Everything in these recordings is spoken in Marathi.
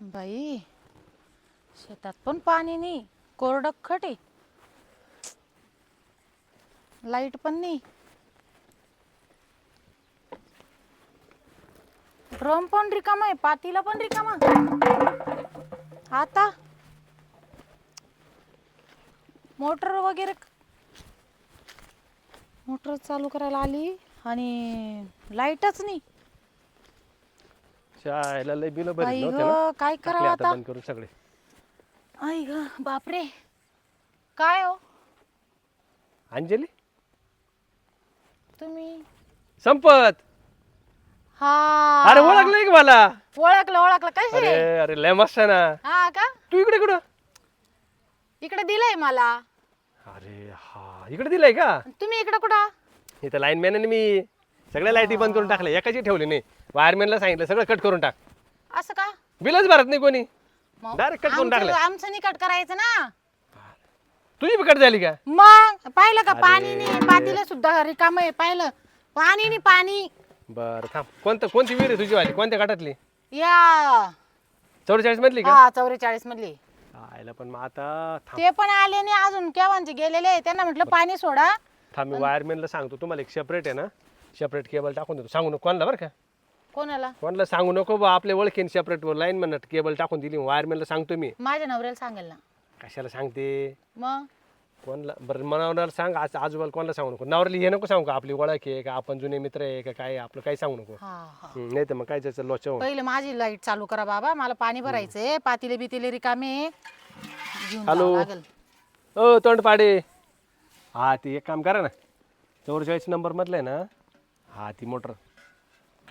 बाई शेतात पण पाणी नाही कोरडं खट आहे. लाइट पण नाही. ड्रम पण रिकामा आहे पातीला पण रिकामा. आता मोटर वगैरे मोटर चालू करायला आली आणि लाईटच नाही. शाळेला लय बिल भरले ग काय करावं आता बंद करून सगळे. आई ग बापरे. काय हो? अंजली? तुम्ही? संपत! हा. अरे ओळखलंय का मला? ओळखलं ओळखलं. कसे अरे अरे लय मस्त आहे ना. हा का? तू इकडे कुठं? इकडे दिलंय मला. अरे हा. इकडे दिलंय का? तुम्ही इकडे कुठं? इथं लाईनमॅन मी. सगळ्या लाईटी बंद करून टाकल्या. एकाची ठेवली नाही. वायरमॅनला सांगितलं सगळं कट करून टाक. असं का? बिलच भरत नाही कोणी. मग Direct cut करून आमचं- टाकलं. आमचं नाही कट करायचं ना. तुझी बी कट झाली का? मग पाहिलं का पाणी नाही? पातीला सुद्धा रिकाम आहे पाहिलं. पाणी नाही पाणी. बरं थांब. कोणतं कोणती विहीर आहे तुझी वाली? कोणत्या गटातली या. चौवेचाळीस मधली का? हा चौवेचाळीस मधली. आयला पण मग आता थांब. ते पण आले नाही अजून. केव्हाचे गेलेले आहे. त्यांना म्हटलं पाणी सोडा. थांब मी वायरमॅनला सांगतो. तुम्हाला एक सेपरेट आहे ना? सेपरेट केबल टाकून देतो. सांगू नको कोणाला बरं का? कोणाला? कोणाला सांगू नको बा आपल्या ओळखीन सेपरेट लाईन म्हणत केबल टाकून दिली वायरमॅनला सांगतो मी. माझ्या नवऱ्याला सांगेल ना. कशाला सांगते? मग? कोणाला बरं मनावर सांग आज आजूबाला कोणाला सांगू नको? नवऱ्याला हे नको सांगू का आपली ओळख आहे का आपण जुने मित्र आहे का काय आपलं काही सांगू नको. हा हा. नाही तर मग काय त्याचं लोच पहिले माझी लाइट चालू करा बाबा मला पाणी भरायचंय पातीले बितीले रिकामे. घेऊन हॅलो. जावं लागेल. ओ तोंडपाडे. हा ती एक काम करा ना चौवेचाळीस नंबर मधलं आहे ना हा ती मोटर.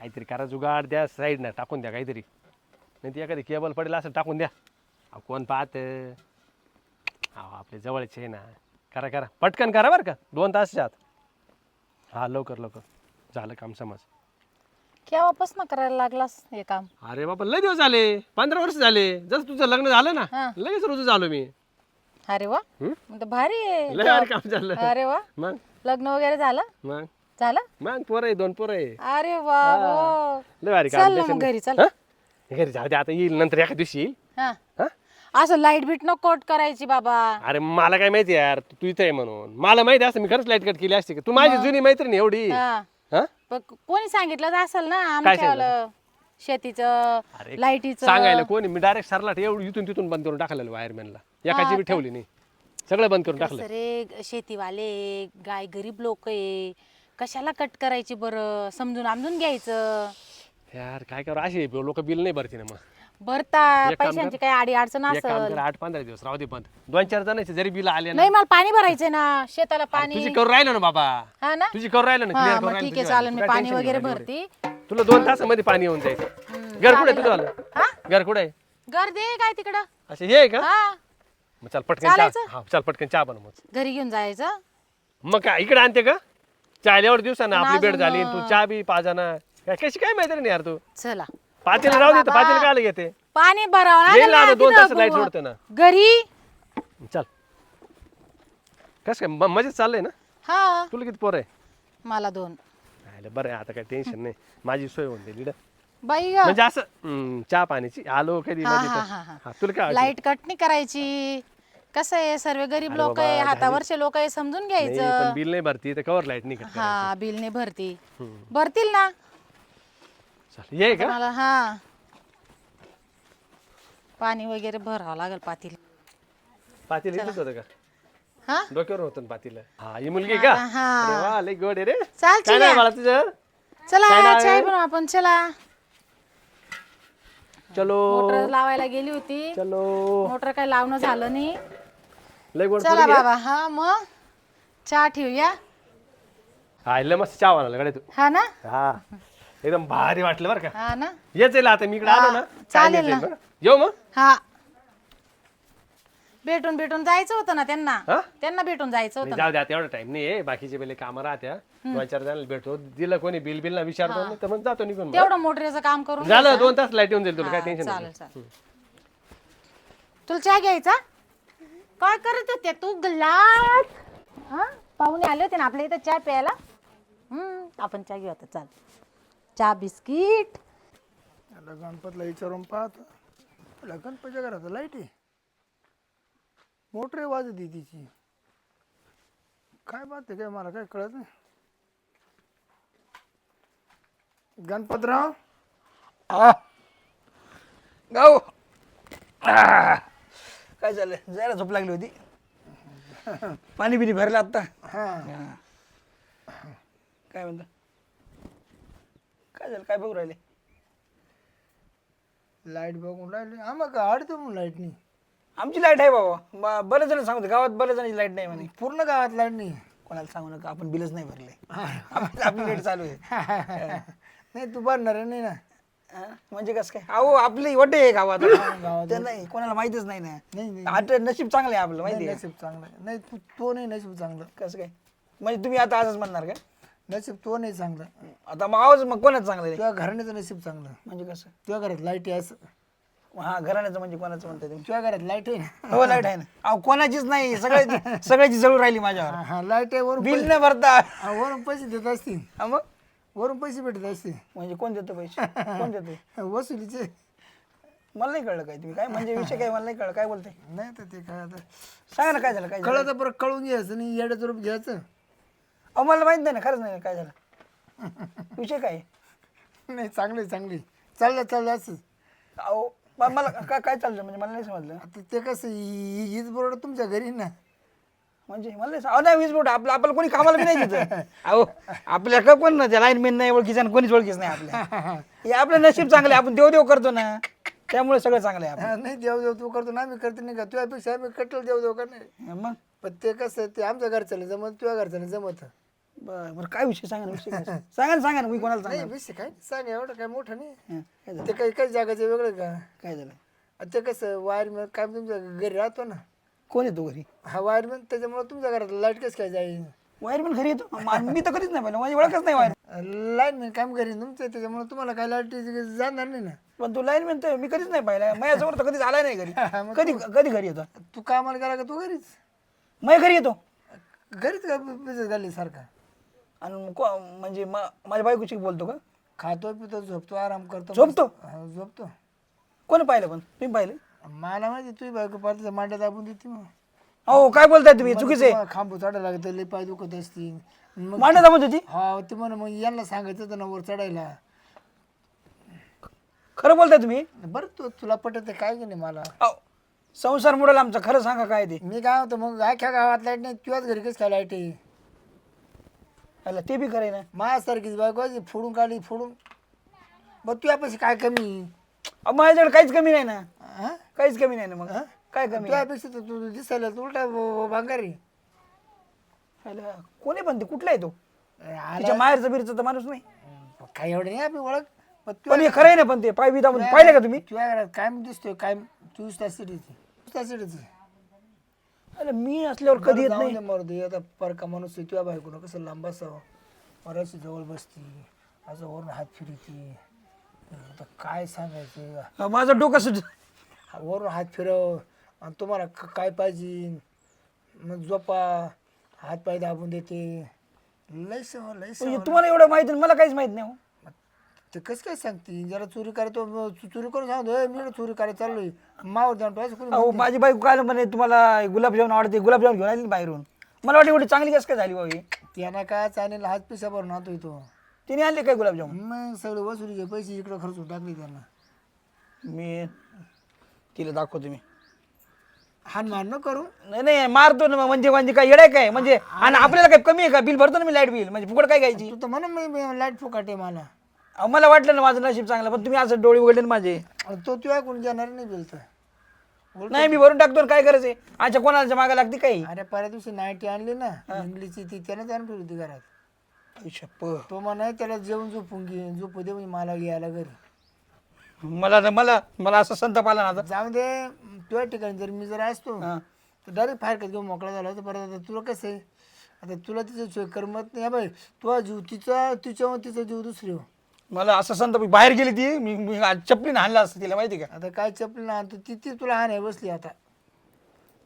काहीतरी करा जुगाड द्या साईडनं टाकून द्या काहीतरी. नाही ती एखादी केबल पडेल असं टाकून द्या. अहो, कोण पाहत? हा आपले जवळचे आहे ना. करा करा. पटकन करा बरं का. दोन तासच्या आत. हा लवकर लवकर. झालं काम समज. केव्हापासून करायला लागलास हे काम? अरे बाबा लय दिवस झाले. पंधरा वर्ष झाले. जसं तुझं लग्न झालं हा. ना लगेच रुजू झालो मी. अरे वा. हं? मग तर भारी आहे. लय भारी काम झालं. अरे वा. मग? लग्न वगैरे झालं? मग? झालं? मग पोरं आहे दोन पोरं आहे. अरे वा वा. लय भारी चल काम ना टेन्शन मग घरी चल. हा? घरी जाऊ दे आता येईल नंतर एका दिवशी येईल. हा. हा? असं लाइट बीट नको कट करायची बाबा. अरे मला काय माहिती यार तू इथं आहे म्हणून. मला माहिती असतं मी खरंच लाइट कट केली असती का? तू माझी जुनी मैत्रीण एवढी. हा. हा? पण कोणी सांगितलं असेल ना? आमच्या शेतीचं लाईटीचं. सांगायला कोणी? मी डायरेक्ट सरला एवढं इथून तिथून बंद करून टाकलेलं वायरमॅनला एकाची बी ठेवली नाही. सगळं बंद करून टाकलं रे शेतीवाले गाय गरीब लोक आहे. कशाला कट करायची बरं? समजून आमजून घ्यायचं. यार काय करू? असे लोक बिल नाही भरती ना मग. भरता एक काम कर. पैशांची काही आडी अडचण एक काम असेल. कर आठ पंधरा दिवस राहू दे बंद दोन चार जणांचे जरी बिल आले ना. नाही मला पाणी भरायचंय ना. शेताला पाणी. तुझी करू राहिलं ना बाबा. हा ना? तुझी करू राहिलं ना. हा clear करू मग राहिलं ठीक आहे तुझी चालेल. मी पाणी tension वगैरे नाही भरते. एवढी. तुला दोन तासामध्ये पाणी येऊन जायचं घर कुठे. तुझं आलं हा? घर कुठे गर्दी काय तिकडं? असं हे आहे का? हा. मग चल पटकन चहा. चालायचं? हा चल पटकन चहा बनव मग. घरी घेऊन जायचं. मग काय इकडे आणते का? एवढ दिवसानं आपली भेट झाली तू चहा बी पाजाना. काय कशी काय माहिती नाही यार तू? चला. पातेला राहू दे पातेला काय घेते पाणी भरावं येईल लागेल ना ना आता दोन तिथं तास लाइट सोडते ना. घरी? चल. कस काय म- मजेत चाललंय ना? हा. तुला किती पोर आहे? मला दोन. आयलं बरं आहे, आता काही टेन्शन नाही. माझी सोय होऊन गेली ना. बाई ग. म्हणजे असं हम्म, चहा पाण्याची आलो कधी हा, हा. हा, हा. हा, तुला काय वाटलं? लाइट कट नाही करायची. कसं आहे सर्व गरीब लोक आहे. हातावरचे लोक आहे समजून नाही, पण घ्यायचं. बिल नाही भरती तर कवर लाइट नाही करत हा बिल नाही भरती. भरतील ना? चल ये का? मला हा. पाणी वगैरे भरावं लागेल पातील. पातील इथंच होतं का? हा? डोक्यावर होतं ना पातील. हा ही मुलगी का? हा. अरे वा लय गोड आहे रे. चाल काय चिल्या. मला तुझं? चला काय? चाय बनवू आपण चला. चलो. मोटर लावायला गेली होती. चलो. मोटर काही लावणं झालं नाही. लय गोड चला पोरगी आहे. बाबा हा मग. चहा ठेवूया. हा लय मस्त चहा बनवला गड्या तू. हा ना? हा एकदम भारी वाटलं बरं का. हा ना? येच येईल आता मी इकडे आलो ना. हा, चालेल ना. येऊ मग. हा. भेटून भेटून जायचं होतं ना त्यांना. हा? त्यांना भेटून जायचं नाही, होतं जाऊ द्या एवढा टाइम नाही आहे बाकीचे बेले कामं राहत्या. दोन चार जणांना भेटतो दिलं कोणी बिल बिल ना विचारतो नाही तर मग जातो निघून मग. तेवढं मोटरीचं काम करून झालं दोन तास लाइट येऊन जाईल तुला काय हा, टेन्शन चालेल चालेल. तुला चहा घ्यायचा? काय करत होते तू? गलाट हा? पाहुणे आले होते ना आपल्या इथं चहा प्यायला? हम्म आपण चहा घेऊ आता चाल. चहा बिस्किट. याला गणपतला विचारून पाहत. आपल्या गणपतीच्या घरात लाइट आहे. मोटर वाजत आहे तिची. काय बात आहे काय मला काय कळत नाही. गणपतराव? आ. गाऊ. आ. काय झालं? जरा झोप लागली होती. पाणी बिनी भरलं आत्ता. हा. काय म्हणता? काय झालं? काय बघू राहिले? लाइट बघून राहिली. आम्हाला काय अडतो म्हणून लाइट नाही. आमची लाइट आहे बाबा. बरेच जण सांगतो गावात बरेच जणांची लाइट नाही म्हणे. पूर्ण गावात लाइट नाही. कोणाला सांगू नका आपण बिलच नाही भरले. आपली आपली लाइट चालू आहे. नाही तू भरणार आहे नाही ना. हा? म्हणजे कसं काय? अहो आपली वटे आहे गावात. ते नाही कोणाला माहितच नाही ना. नाही नाही आता नशीब चांगलं आहे आपलं माहिती आहे नशीब चांगलं आहे. नाही तू तो नाही नशीब चांगलं. का? कसं काय? म्हणजे तुम्ही आता आजच म्हणणार का? नशीब तो नाही चांगलं. आता मग आवाज मग कोणाचं चांगलं आहे? तुझ्या घराण्याचं नशीब चांगलं. म्हणजे कसं? तुझ्या घरात लाइट आहे असं. हा घराण्याचं म्हणजे कोणाचं म्हणताय तुम्ही? तुझ्या घरात लाइट आहे ना? हो लाइट आहे ना. अहो कोणाचीच नाही. सगळ्याची सगळ्याची जळू राहिली माझ्यावर. हा लाइट आहे वरून बिल न भरता. हा, वरून पैसे देत असतील. हा मग? वरून पैसे भेटत असतील म्हणजे कोण देतं पैसे? कोण देतं? वसुलीचे. मला नाही कळलं काय तुम्ही. काय म्हणजे विषय काय? मला नाही कळलं. काय बोलते नाही तर ते काय आता सांगा ना काय झालं काय झालं? कळत परत कळून घ्यायचं नाही येड्याचं रूप घ्यायचं. अहो मला माहीत नाही ना. खरंच नाही काय झालं. विषय काय? आहे? नाही चांगली चांगली चाललं चाललं असं अहो म- मला काय काय चाललं? म्हणजे मला नाही समजलं. आता ते कसं हि- हीच बरोबर तुमच्या घरी ना. म्हणजे मला नाही नाही वीज बोट आपलं आपल्याला कोणी कामाला बी नाही तिथं अहो आपल्या का कोण ना लाईन मेन नाही ओळखीचं आणि कोणीच ओळखीच नाही आपल्या. हे आपलं नशीब चांगलं आहे आपण देव देव करतो ना. त्यामुळे सगळं चांगलं आहे हा, नाही देव देव तू करतो ना आम्ही करतो नाही का? तुझ्यापेक्षा आम्ही कटल देव देव का नाही? आपलं मग? पण ते कसं ते आमच्या घरच्याला जमत तुझ्या घरच्याला जमत. बरं बरं काय विषय सांगा ना विषय काय? सांगा ना सांगा ना मी कोणाला नाही सांगा विषय काय सांग एवढं काय मोठं नाही. काय झालं? ते काही काही जागाचं वेगळं का? काय झालं? ते कसं वायरमॅन काय तुमच्या घरी राहतो ना. कोण येतो घरी? हा वायरमॅन त्याच्यामुळे तुमच्या घरात लाइट कसं काय जाईल? वायरमॅन घरी येतो. मा- मी तर कधीच नाही पाहिलं. माझी ओळखच नाही वायर लाईन काम करीन तुमचं त्याच्यामुळे तुम्हाला काय लाइट जाणार नाही ना? पण तू लाईनमॅन तर मी कधीच नाही पाहिला. माझ्यासमोर तर कधीच आलाय नाही घरी. कधी कधी घरी येतो? तू कामाला गेला का तू घरीच? माझ्या घरी येतो. घरीच का बिझनेस झाली सारखा? आणि मग को- म्हणजे मा- माझ्या बायकोची बोलतो का? खातो पितो झोपतो आराम करतो झोपतो? हा, झोपतो. कोणी पाहिलं पण? तुम्ही पाहिलं? मला माहिती तुझी बायको पार्टीचा मांड्या दाबून देते मग. अहो काय बोलताय तुम्ही? चुकीचे खांबू चढायला लागत लई पाय दुखत असतील. मग मांडा दामत होती हा ते म्हण मग यांना सांगायचं होतं ना वर चढायला. खरं बोलताय तुम्ही? बरं तू तुला पटत काय की नाही मला? अहो संसार मोडल आमचा खरं सांगा काय ते? मी काय होतो मग अख्ख्या गावात लाइट नाही तुझ्याच घरी कसं काय लाइट आहे? अला ते बी करे ना. माझ्यासारखीच बायको आहे, फोडून काढली फोडून. बघ तुझ्यापाशी काय कमी? अहो, माझ्याकडे काहीच कमी नाही ना. हा? काहीच कमी नाही ना मग. काय कमी आहे? तुझ्यापेक्षा तर तू दिसायला तू उलटा भांगारी. कोणी पण ते? कुठला आहे तो? तिच्या माहेरचा बिरचा तर माणूस नाही. काय एवढं नाही आपली ओळख. पण पण हे खरं आहे ना पण ते? पाय बी दाबून पाहिलं का तुम्ही? तुझ्या घरात काय दिसतोय काय चोवीस तास सिटीची सिटीची अरे मी असल्यावर कधी येत नाही. मरतो आता परका माणूस आहे, तुझ्या बायकोनं कसं लांब असावं? मराशी जवळ बसती. असं वरून हात फिरती. आता काय सांगायचं? माझं डोकं सुट वरून हात फिरव आणि तुम्हाला क- काय पाहिजे? मग झोपा हात पाय दाबून देते. लय सव लय सव म्हणजे तुम्हाला एवढं माहिती मला काहीच माहीत नाही हो. ते कसं काय सांगते? जरा चोरी करायचो मग चो- चोरी करून सांगतो "ए, मी चोरी करायला चाललोय. मावर जाऊन अहो माझी बायको काय म्हणे तुम्हाला गुलाबजामुन आवडते गुलाबजामुन घेऊन आली ना बाहेरून. मला वाटतं एवढी चांगली कसं काय झाली बाबी त्यांना काय चालेल हात पिसा भरून आणतोय तो. तिने आणले काय गुलाबजामुन मग सगळे वसुलीचे पैसे इकडे खर्च टाकले त्यांना. मी तिला दाखवतो मी. हान मान न करू? नाही नाही मारतो ना मग. म्हणजे म्हणजे काय येडाय काय? म्हणजे आणि आपल्याला काय कमी आहे का? बिल भरतो ना मी लाइट बिल. म्हणजे फुकट काय घ्यायची? तू तर म्हणून मी लाइट फुकाटे मला. अहो, मला वाटलं ना माझं नशीब चांगलं पण तुम्ही असं डोळे उघडले ना माझे. तो तुझ्या कोण देणार नाही बिल तर. नाही मी भरून टाकतो ना काय करायचंय अच्छा कोणाच्या मागा लागते काही? अरे परवा दिवशी नाईटी आणली ना इंग्लिशची ती त्यानं आणून ठेवली होती घरात. तो म्हणा त्याला जेवण झोपून घे झोपू दे म्हणजे मला घ्यायला घरी. मला ना- मला मला असं संताप आला ना आता. जाऊ दे तुझ्या ठिकाणी जर मी जर असतो हा. तर डायरेक्ट फारकत घेऊन मोकळा झाला होता. परत आता तुला कसं आहे? आता तुला तिचं सोय करमत नाही. बाई तुझा जीव तिचा तिच्यावर तिचा जीव दुसरी हो. मला असं संताप बाहेर गेली ती मी मी चपलीने हाणला असतं तिला माहिती का? आता काय चपली ना तू ती ती तुला हा नाही बसली आता.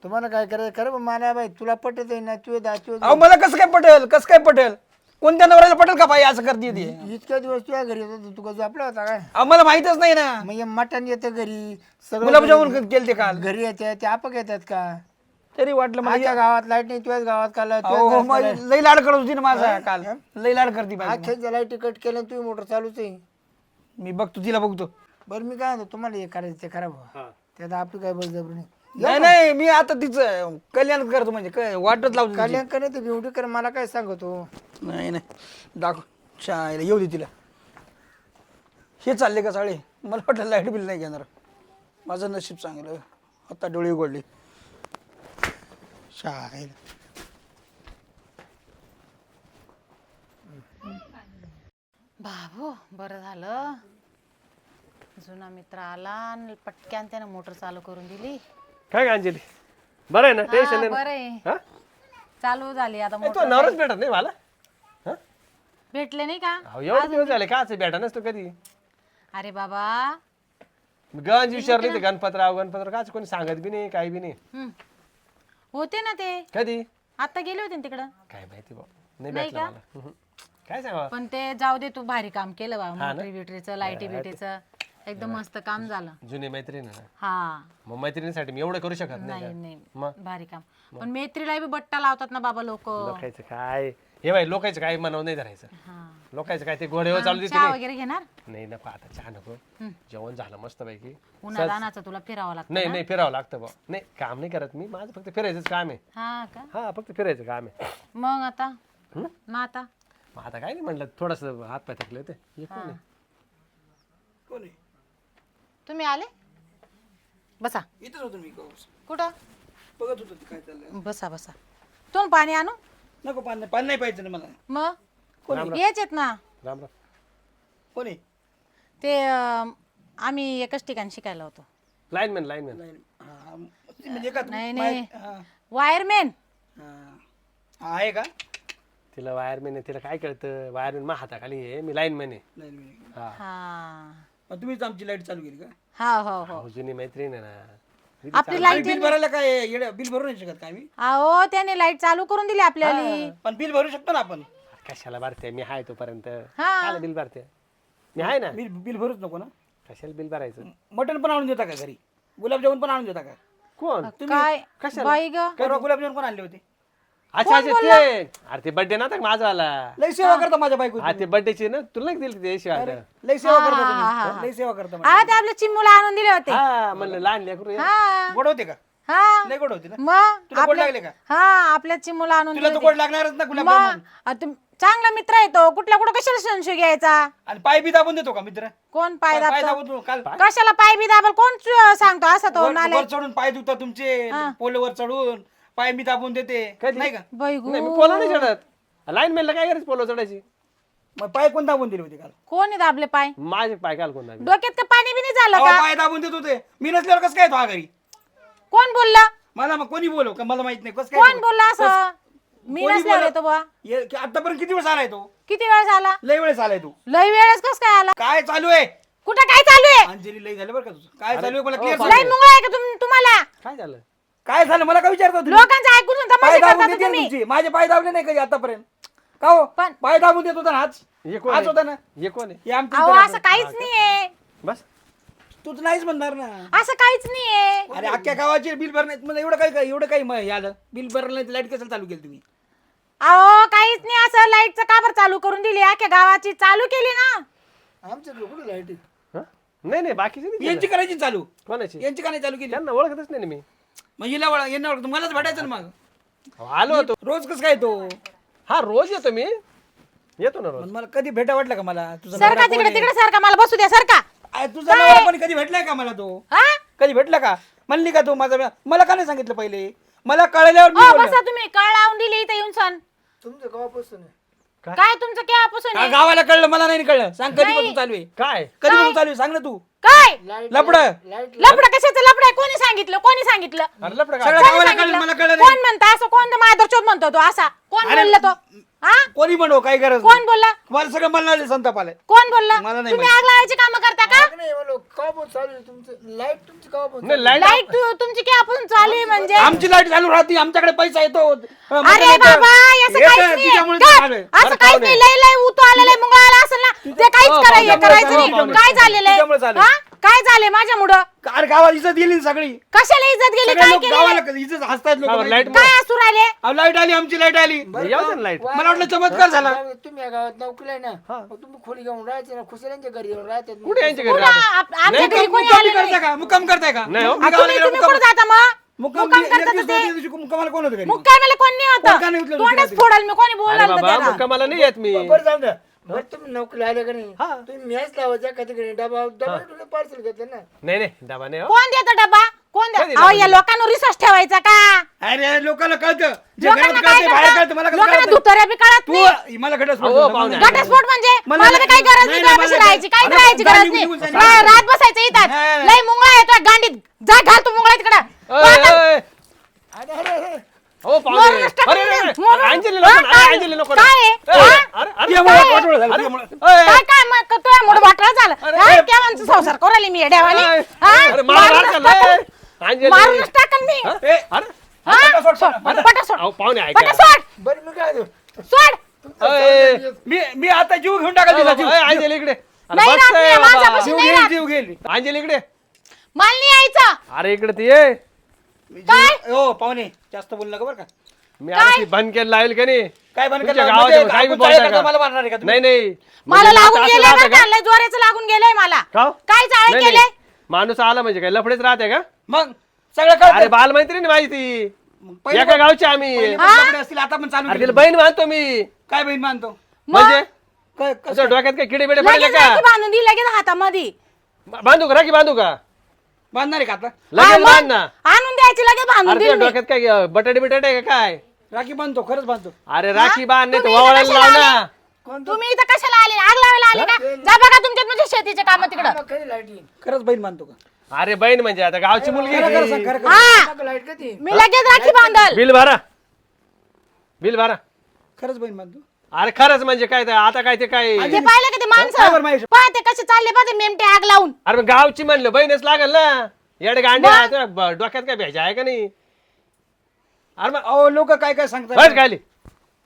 तुम्हाला काय करायचं? खरं मला बाई तुला पटत आहे ना तू दा तू अहो मला कसं काय पटेल? कसं काय पटेल? कोणत्या नवऱ्याला पटेल का बाई असं करते ती? इतक्या दिवस तुझ्या घरी होता तू का झोपला होता काय? आम्हाला माहितच नाही ना. म्हणजे मटण येतं घरी सगळं गुलाबजामुन केले ते काल? घरी येते ते आपक येतात का? तरी वाटलं मला माझ्या गावात लाइट नाही तुझ्याच गावात काल अहो, मग लई लाड करत होती ना माझा काल. लई लाड करते बाई. अख्ख्यांच्या लाइट कट केलं तुम्ही मोटर चालूच आहे. मी बघतो तिला बघतो. बरं मी काय म्हणतो तुम्हाला हे करायचं ते करा भाऊ त्यात आपली काय बळजबरी नाही. नाही नाही मी आता तिचं कल्याण करतो म्हणजे काय वाटत लावतो तिची. कल्याण करे ते ब्युटी कर मला काय सांगतो? नाही नाही. दाखव. शाळेला येऊ दे तिला. हे चालले का साळे? मला वाटलं लाइट बिल नाही घेणार. माझं नशीब चांगलं. आता डोळे उघडले. शाळेला. बाबू बरं झालं. जुना मित्र आला आणि पटक्यान त्याने मोटर चालू करून दिली. काय का अंजली? बरं आहे ना? टेन्शन नाही ना? बरं आहे. हा? चालू झाली आता ए, तो नवरच भेटत नाही मला. हा? भेटले नाही का? अहो, एवढे दिवस झाले काच भेटा नसतो कधी? अरे बाबा. गंज विचारले ते गणपतराव गणपतराव काच कोणी सांगत बी नाही काही बी नाही. हम्म. होते ना ते. कधी? आता गेले होते ना तिकडं? काय माहिती बा नाही भेटलं का? मला. हम्म. काय सांगा पण ते जाऊ दे तू भारी काम केलं बा मोटरी बिटरीचं लाईटी बिटीचं एकदम मस्त काम झालं. जुनी मैत्रीण आहे ना. हा. मग मैत्रिणीसाठी मी एवढं करू शकत नाही नाही नाही मग? भारी काम. पण मैत्रीला बी बट्टा लावतात ना बाबा लोक. लोकांचं काय? हे बाई लोकांचं काय मनावर नाही धरायचं. हा. लोकांचं काय ते गोडेवर चालू चहा वगैरे घेणार? नाही नको आता चहा नको. जेवण झालं मस्त पैकी. उन्हादानाचं तुला फिरावं लागतं नाही नाही फिरावं लागतं बा नाही काम नाही करत मी. माझं फक्त फिरायचंच काम आहे. हा का? हा फक्त फिरायचं काम आहे. मग आता? मग आता? मग आता काय नाही म्हणलं थोडस हात पाय थकले होते. हे कोण आहे? कोण आहे? तुम्ही आले? बसा. इथंच होतो मी. कुठं? बघत होतो ते काय चाललंय. बसा बसा. तुम्ही पाणी आणू? नको पाणी नाही- पाणी नाही पाहिजे ना मला. मग? येच आहेत ना. राम राम. कोणी? ते अं, आम्ही एकच ठिकाणी शिकायला होतो. Lineman lineman. हा, ती म्हणजे का नाही नाही. हा, वायरमॅन. हा. हा, आहे का? तिला वायरमॅन आहे तिला काय कळतं? वायरमॅन मा हाताखाली आहे मी लाईनमॅन आहे. नाही, नाही. हा. हा. मग तुम्हीच आमची लाइट चालू केली का? हा हो हो. अहो, जुनी मैत्रीण आहे ना. आपली लाइट बिल भरायला काय येडं- बिल भरू नाही शकत का आम्ही? अहो त्याने लाइट चालू करून दिली आपल्याला. पण बिल भरू शकतो ना आपण. कशाला भरते? मी आहे तोपर्यंत. हा. बिल भरते? मी आहे ना. बिल बिल भरूच नको ना. कशाला बिल भरायचं? मटण पण आणून देता का घरी? गुलाबजामुन पण आणून देता का? कोण? काय? बाई ग. परवा गुलाबजामुन कोण आणले होते. अच्छा अच्छा ते. अरे ते बर्थडे का माझा आला लई सेवा करता माझ्या बायको हा ते बर्थडेची ना? तुला नाही दिली ते शिवाय लई सेवा करता तुम्ही. लई सेवा करता हा ते आपल्या चिमूला आणून दिले होते. हा म्हणलं लहान लेकरू आहे. हा. गोड होते का? हा. लई गोड होते ना? मग तुला गोड लागले का? हा आपल्या चिमूला आणून तुला दिले तर गोड लागणारच ना गुलाबजामुन मग आता चांगला मित्र आहे तो. कुठल्या कुठं कशाला संशय घ्यायचा? आणि पाय बी दाबून देतो का मित्र? कोण पाय पाय दाबतो? दाबून देतो. काल कशाला पाय बी दाबल? कोण चु- सांगतो? असं तो वर चढून पाय दुखता तुमचे पोलवर चढून. पाय मी दाबून देते. नाही का? नाही मी पोला नाही चढत. लाईन मॅनला काय करायचं पोलो चढायची? मग पाय कोण दाबून दिले होते काल? कोणी दाबले पाय? माझे पाय काल कोण दाबले? डोक्यात का पाणी बी नाही झालं अहो, का? पाय दाबून देत होते. मी नसल्यावर कसं काय तो हा घरी कोण बोलला? मला मग कोणी बोलव? का मला माहीत नाही. कसं काय कोण तो? बोलला असं? मी कोणी नसल्यावर बोललं? येतो बुवा. ये- की आतापर्यंत किती वेळेस आलाय तो? किती वेळ झाला लय वेळेस आलाय तू. लय वेळच कस काय आला? काय चालू आहे? कुठं काय चालू आहे? अंजली लय झालं बरं का तुझं. काय चालू आहे? मला क्लिअर लय मुंगळ आहे का तुम- तुम्हाला? काय झालं? काय झालं? मला काय विचारतो तुम्ही? लोकांचं ऐकून पाय तमाशे दाबून करता देते ना तुम्ही. तुमची. माझे पाय दाबले नाही कधी आतापर्यंत. का हो? पण- पाय दाबून देत होता ना हाच हे कोण हाच होता आहे ना? हे कोण आहे? हे आमची अहो इतर असं काहीच नाहीये. बस. तूच नाहीच म्हणणार ना. असं काहीच नाहीये. अरे अख्ख्या गावाची बिल भरण्यात मला एवढं काय काय- एवढं काही म- हे आलं? बिल भरलं नाही लाइट कशाला चालू केली तुम्ही? अहो काहीच नाही. असं लाईटचं काबर चालू करून दिली? अख्ख्या गावाची चालू केली ना. आमच्या कुठे लाइट हं? नाही नाही बाकीचे नाही केलं. यांची करायची चालू? कोणाची? यांची का नाही चालू केली? त्यांना ओळखतच नाही ना मी. मग हिला वळ- यांना ओळखतो मलाच भेटायचं ना मग. आलो होतो. रोज कसं काय तो हा रोज येतो मी. येतो ना रोज. मला कधी भेटा वाटलं का मला? तुझा सरका कोण तिकडे आहे? तिकडे सारखा मला बसू द्या सरका तुझा नवरा पण कधी भेटलाय का मला तो? हा? कधी भेटला का? म्हणली का तू माझा मला का नाही सांगितलं पहिले? मला कळल्यावर मी बोललो. बसा तुम्ही कळ लावून दिली इथे येऊन सण तुमचं गावापासून आहे. काय तुमचं केव्हापासून का आहे? गावाला कळलं? मला नाही कळलं. सांग कधी पासून चालू आहे? काय? कधी पासून चालू आहे? सांग ना तू. काय? लपड. लपड कशाचं? लपड आहे? कोणी सांगितलं? कोणी सांगितलं? अरे लफडं काय सगळ्या कोणी गावाला सांगितलं? कळलं मला कळलं कोण नाही म्हणतो? असं कोणतं माधवचोद म्हणतो तो? असा. कोण बोलला तो? हा कोणी म्हणो काही गरज कोण बोलला मला सगळं मला संताप आलाय कोण बोलला मला नाही तुम्ही आग लावायची काम करता का नाही का बोल चालू आहे तुमचं लाइट तुमची नाही लाइट लाइट तुमची काय आपण चालू आहे म्हणजे आमची लाइट चालू राहते आमच्याकडे पैसा येतो अं, म्हणजे अरे येतं. बाबा असं येतं, काहीच तिच्यामुळे झालंय. असं काहीच. नाही लय लय उतू आलेलं आहे मुंगा आला असेल ना ते काहीच हो, करायचं पाहुणे, करायचं हो, नाही पाहुणे. काय झालेलं तिच्यामुळे आहे. हा? काय झालंय माझ्या मुडं अरे गावात इज्जत गेली ना सगळी. कशाला इज्जत गेली? सगळे काय लोक केलं गावाला इज्जत हसतायत लोक लाइट काय असू राहिले? लाइट आली आमची लाइट आली. येऊ दे ना लाइट मला वाटलं चमत्कार झाला. तुम्ही या गावात नोकरी आहे ना? मग तुम्ही खोली घेऊन राहायचे ना? खुशाल्यांच्या घरी येऊन राहतात कुठे यांच्या घरी राहता? आप- आमच्या घरी मुक्काम कोणी मुक्काम आलं नाही. करताय का? मुक्काम करताय का? नाही हो. गावाला तुम्ही गेलो तुम्ही मुक्काम कुठं जाता मग? मुक्काम मुक्काम मी- एक करतात दिवस ते. दोन दिवशी मुक्कामाला कोण होतं घरी? मुक्कामाला कोण नाही कोण का नाही होतं उचललं तोंडच दुसऱ्या फोडल मी कोणी अरे बोलायला बाबा त्याला. मुक्कामाला नाही येत मी. बरं जाऊ द्या बरं तुम्ही नोकरी आले का नाही? हा. तुम्ही मॅच लावायच्या कधी कधी डबा डबा पार्सल घेतलं ना. नाही नाही डबा नाही हो. कोण देतं डबा? कोण कधी द्या अहो या लोकांना रिसर्च ठेवायचा का? अरे लोकांना कळतं. जे लोकांना घरात काय कळतं बाहेर कळतं? कळतं मला कसं लोकांना कळतं? धुतऱ्या बी कळत नाही. तू मला घटस्फोट अहो, झाला. पाहुणे. मला- घटस्फोट म्हणजे मला मला तर काही नाही, गरज नाही नाही, तुझ्यापाशी मला- राहायची काही मला राहायची गांडी गरज नाही. बिंडी बोलता रा- नाही. रात बसायचं इथं. नाही, नाही. लय मुंगळा येतोय गांडीत. जा घाल तू मुंगळा तिकडं. अय, अय, अरे अरे अरे. हो पाहुणे मारूनच टाकून अरे, अरे, दे. अरे, मारून. अंजली हा, नको ना, काय? अंजली नको ना. काय आहे? अय, हा? अरे, अरे, त्यामुळे अरे, वाटोळं झालं, अरे. अय, काय काय मग तुझ्या मोठं वाटलं झालं अरे, हा? अरे. केव्हांचं संसार करू राहिली मी येड्यावानी हा? अरे, मारूनच वाटलं, लय. टाकन- अंजली. मारूनच टाकन मी हा? ए, अरे, हा? पटा सोड, सोड, पटा. पटा सोड अहो, पाहुणे पटा ऐका सोड बरं मी काय देऊ सोड अय, मी मी आता जीव घेऊन टाकाल तिचा जीव अय, अंजली इकडे अरे, नाही बस राहत आहे नाही, बाबा. माझ्यापाशी जीव नाही घेईल राहत. जीव घेईल अंजली इकडे मला नाही यायचं अरे इकडे ती ये हो पाहुणे जास्त बोलू नका बरं का. मी बंद केलं लावेल का नाही? काय बंद तुमच्या म्हणजे आपण बोलताय का? मला मारणार आहे का तुम्ही? नाही नाही. मला म्हणजे लागून आता असं गेलंय राहतं बरं का? लय जोराचं लागून गेलंय मला. का? काय नाही. माणूस आला म्हणजे काय? लफडेच राहते का? मग सगळं अरे कळतं बाल मैत्रिणी माझी ती. पहिले एका गावची आम्ही. पहिले पण लफडे असतील आता पण चालू अरे केलं. तिला बहीण मानतो मी. काय बहीण मानतो? म्हणजे? काय- कसं? तुझ्या डोक्यात काय किडे बिडे पडले लगेच का? राखी बांधून दी लगेच हातामध्ये. बांधू का? राखी बांधू का? बांधणार आहे का आता? लगेच बांध ना आणून द्यायची लगेच बांधून अरे मी डोक्यात काय बटाटे बिटाटे आहे का काय? राखी बांधतो खरंच बांधतो. अरे राखी बांध नाही तर तुम्ही इथं वावळायला लाव कशाला ना तुम्ही इथं कशाला आले? आग लावायला आले का? जा बघा तुमच्यात म्हणजे शेतीचे काम तिकडं. मग कधी लाइट येईल? खरंच बहीण मानतो का? अरे बहीण म्हणजे आता गावची मुलगी खरं आहे खरं ती. सांग, खरं खरं. हा मग लाइट कधी? मी लगेच राखी बांधल. बिल भरा. बिल भरा. खरंच बहीण मानतो अरे खरंच म्हणजे काय ते आता काय ते काय? ते पाहिलं का ते काय बरं माणसं माहिती? पाहते कसे चालले पाहते मेमटे आग लावून. अरे मग गावची म्हणलं बहीणच लागल ना. येड गांडी आहे, तुला ब- डोक्यात काय भ्यायचं आहे का नाही? अरे मग अहो लोक काय काय बस सांगतात खाली.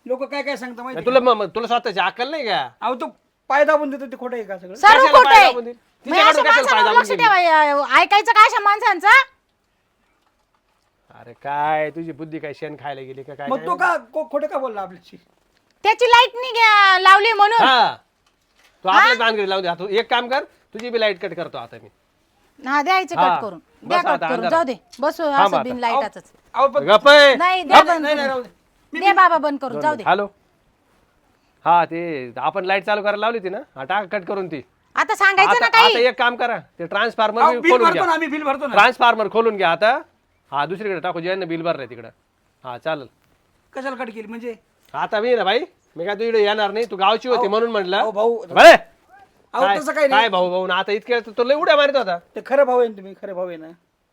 लोक काय काय सांगतात माहिती तुला मग- तुला स्वतःची अक्कल नाही का? अहो तो पाय दाबून देतो ते खोटं आहे का सगळं? सर्व कशाला खोट पाय आहे. दाबून दिली? मग तिच्याकडून अशा कशाला पाय माणसांवर दाबून लक्ष दिली? ठेवा ऐकायचं का अशा माणसांचं? अरे काय तुझी बुद्धी काय शेण खायला गेली का काय मग तो का को- खोटं का बोलला आपल्याशी? त्याची लाइट नाही लावली म्हणून. हा. तू आपल्या बांधगडी लावून दे. आता एक काम कर तुझी बी लाइट कट करतो आता मी. हा द्यायचं हा. कट करून द्या बस कट करून. अंधारात. जाऊ दे. बसू थांब असं आता. बिन लाईटाच अहो पण गप्प आहे. नाही द्या बंद नाही नाही करून. राहू दे. दे बाबा बंद करून. जाऊ दे. हॅलो. हा ते आपण लाइट चालू करायला लावली होती ना? हा टाक कट करून ती. आता सांगायचं आता ना काही? आता एक काम करा. ते ट्रान्सफॉर्मर बिल खोलून भरतो घ्या. ना आम्ही बिल भरतो ना. ट्रान्सफॉर्मर खोलून घ्या आता. हा दुसरीकडे टाकू. ज्यांना बिल भरलंय तिकडं. हा चालेल. कशाला कट केली? म्हणजे? आता मी ना भाई मी काय तू इकडे येणार नाही तू गावची होती म्हणून म्हटलं अहो भाऊ बरे. अहो तसं काही काय नाही भाऊ भाऊ ना आता इतके तो लय उड्या मारित होता. ते खरं भाऊ आहे ना तुम्ही खरे भाऊ आहे ना.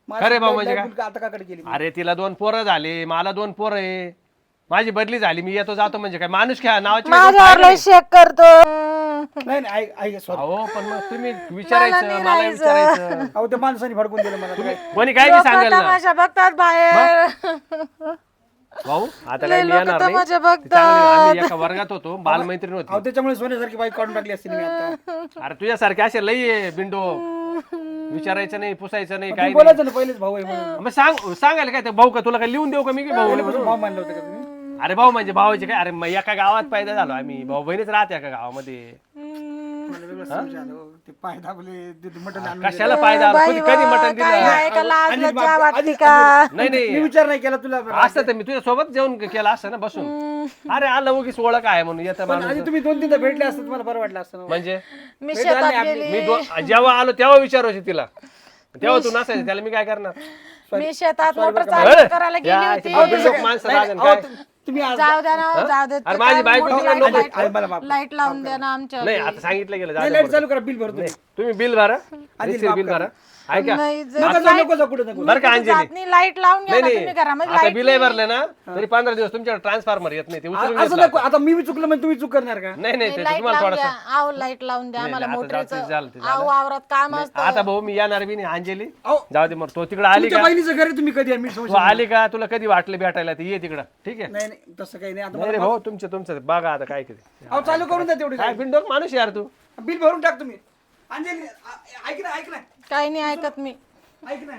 खरे भाऊ म्हणजे काय? आता का कट केली अरे तिला दोन पोरं झाले मला दोन पोरं आहे. माझी बदली झाली मी येतो जातो म्हणजे काय? माणूस खेळा नावाची वेगळी माझ्यावर लय. शेक करतो. नाही नाही ऐक- ऐक सॉरी अहो पण मग तुम्ही विचारायचं मला विचारायचं. अहो त्या माणसाने भडकून दिलं मला. काय कोणी काय नाही तमाशा बघतात बाहेर. भाऊ आता लय काय मी लोकं येणार नाही. तमाशा बघतात. चांगली- आम्ही एका वर्गात होतो बालमैत्रीण अहो होती त्याच्यामुळे सोन्यासारखी बाईक काढून टाकली असती मी आता. अरे तुझ्यासारखे असे लई आहे बिंडो. विचारायचं नाही पुसायचं नाही तुम्ही काही नाही बोलायचं ना पहिलेच भाऊ आहे म्हणून. मग सांग सांगायला काय ते भाऊ का तुला काय लिहून देऊ का मी की भाऊ? पहिल्यापासून भाऊ मानलं होतं का तुम्ही? अरे भाऊ म्हणजे भावाचे काय? अरे मग एका गावात पैदा झालो आम्ही. भाऊ बहिणीच राहते एका गावामध्ये. मला. ते पाय दाबले मटण आणून कशाला फायदा कधी कधी मटण काय दिलं? आहे का लाज आणि लज्जा बाप- वाटते आधी- का? नाही मी नाही विचार नाही केला तुला असतं तर मी तुझ्या सोबत जेवण केलं असतं ना बसून. अरे आलं उगीच ओळख आहे म्हणून येतं पण माणूस. आधी तुम्ही दोन तीनदा भेटले असतं तुम्हाला बरं वाटलं असतं ना. म्हणजे? मी भेट झाली शेतात आपली. गेली. मी दो- जेव्हा आलो तेव्हा विचारायची तिला. तेव्हा तू नसायचं त्याला मी काय करणार? मी शेतात मोटर चालू करायला गेली होती. अहो, माणसं काय? तु- तुम्ही आज जाऊ द्या ना जाऊ दे अरे माझी बायको तिकडे नको. आई, मला माफ कर. लाइट लावून द्या ना आमच्या नाही आता सांगितलं गेलं नाही जाऊ लाइट चालू करा बिल भरतो. नाही, तुम्ही बिल भरा. बिल. भरा. ऐका. नाही जर नको जाऊ, नको जाऊ कुठे नको. बरं का अंजली? जातनी लाइट लावून घ्या नाही ना नाही. तुम्ही घरामध्ये आता लाइट बिलही भरले ना तरी पंधरा दिवस तुमच्याकडे ट्रान्सफॉर्मर येत नाही ते उचलून असं घेतलं. नको आता मी बी चुकलं म्हणजे तुम्ही चूक करणार का? नाही नाही ते लाइट तुम्हाला लावून द्या. लाइट लावून द्या आता मोटरीचं जाऊ ते झालं, ते आव वावरात काम असतं. आता भाऊ मी येणार बी नाही अंजली. अहो, जाऊ दे मग तो तिकडे आली तुमच्या का? बहिणीचं घर आहे, तुम्ही कधी आहे? मी तू समजू आली का? तुला कधी वाटलं भेटायला? ती ये तिकडं ठीक आहे नाही तसं काही नाही. भाऊ तुमचे तुमचं बघा आता काय किती अहो चालू करून द्या तेवढी काय बिनडोक माणूस यार तू. बिल भरून टाक तुम्ही. अंजली ऐक ना ऐक ना. काही नाही ऐकत मी. ऐक ना.